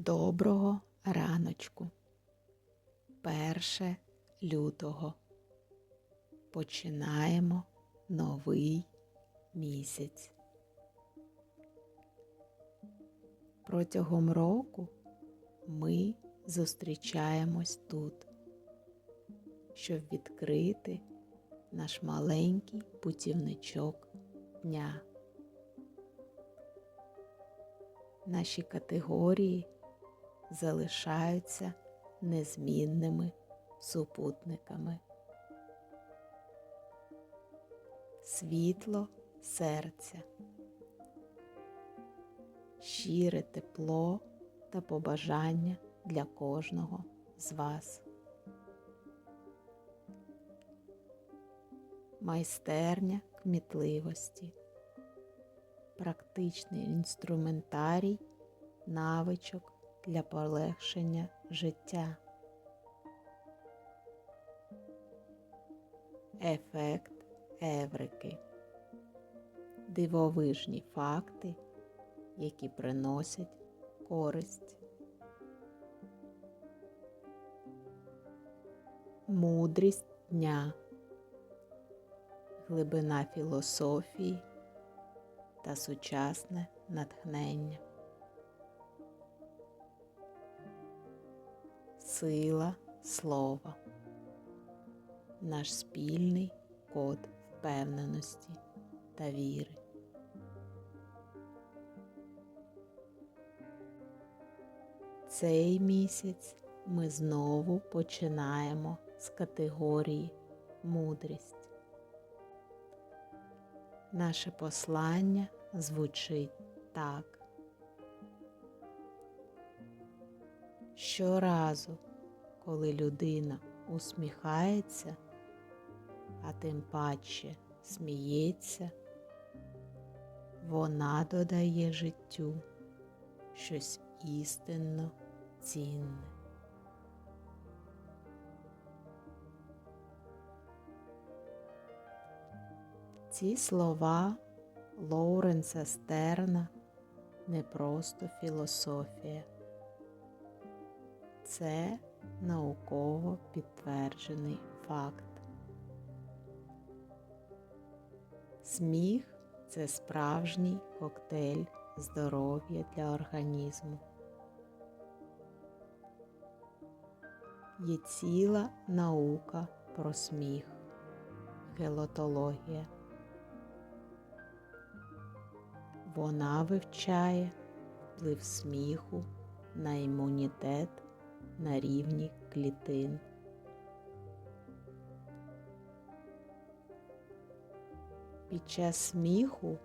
Доброго раночку. Перше лютого. Починаємо новий місяць. Протягом року ми зустрічаємось тут, щоб відкрити наш маленький путівничок дня. Наші категорії залишаються незмінними супутниками. Світло серця, щире тепло та побажання для кожного з вас. Майстерня кмітливості, практичний інструментарій навичок для полегшення життя. Ефект Еврики. Дивовижні факти, які приносять користь. Мудрість дня, глибина філософії та сучасне натхнення. Сила слова, наш спільний код впевненості та віри. Цей місяць ми знову починаємо з категорії мудрість. Наше послання звучить так. Щоразу, коли людина усміхається, а тим паче сміється, вона додає життю щось істинно цінне. Ці слова Лоуренса Стерна не просто філософія. Це науково підтверджений факт. Сміх це справжній коктейль здоров'я для організму. Є ціла наука про сміх, гелотологія. Вона вивчає вплив сміху на імунітет на рівні клітин. Під час сміху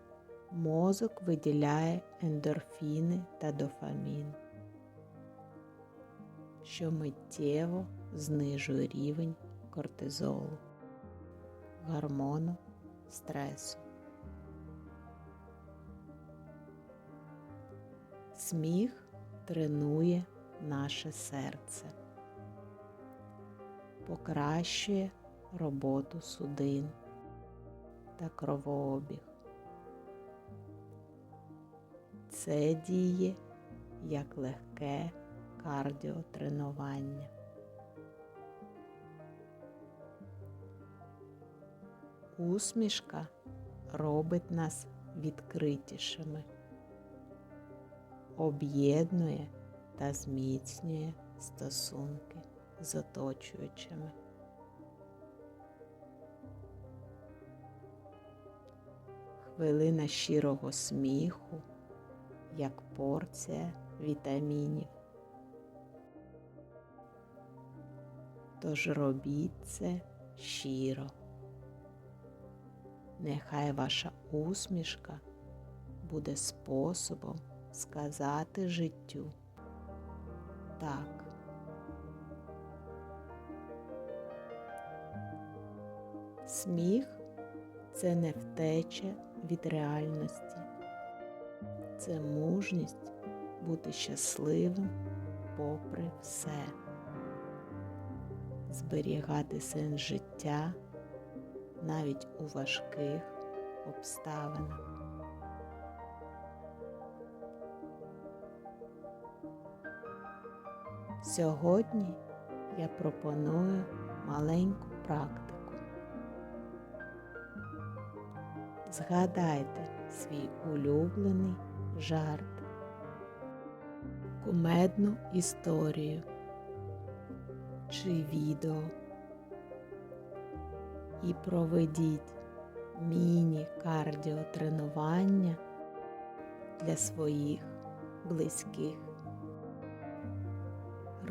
мозок виділяє ендорфіни та дофамін, що миттєво знижує рівень кортизолу, гормону стресу. Сміх тренує наше серце, покращує роботу судин та кровообіг. Це діє як легке кардіотренування. Усмішка робить нас відкритішими, об'єднує та зміцнює стосунки з оточуючими. Хвилина щирого сміху, як порція вітамінів. Тож робіть це щиро. Нехай ваша усмішка буде способом сказати життю так. Сміх це не втеча від реальності, це мужність бути щасливим попри все, зберігати сенс життя навіть у важких обставинах. Сьогодні я пропоную маленьку практику. Згадайте свій улюблений жарт, кумедну історію чи відео і проведіть міні-кардіотренування для своїх близьких.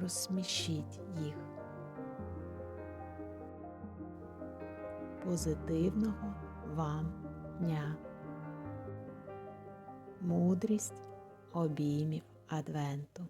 Розсмішіть їх. Позитивного вам дня. Мудрість обіймів Адвенту.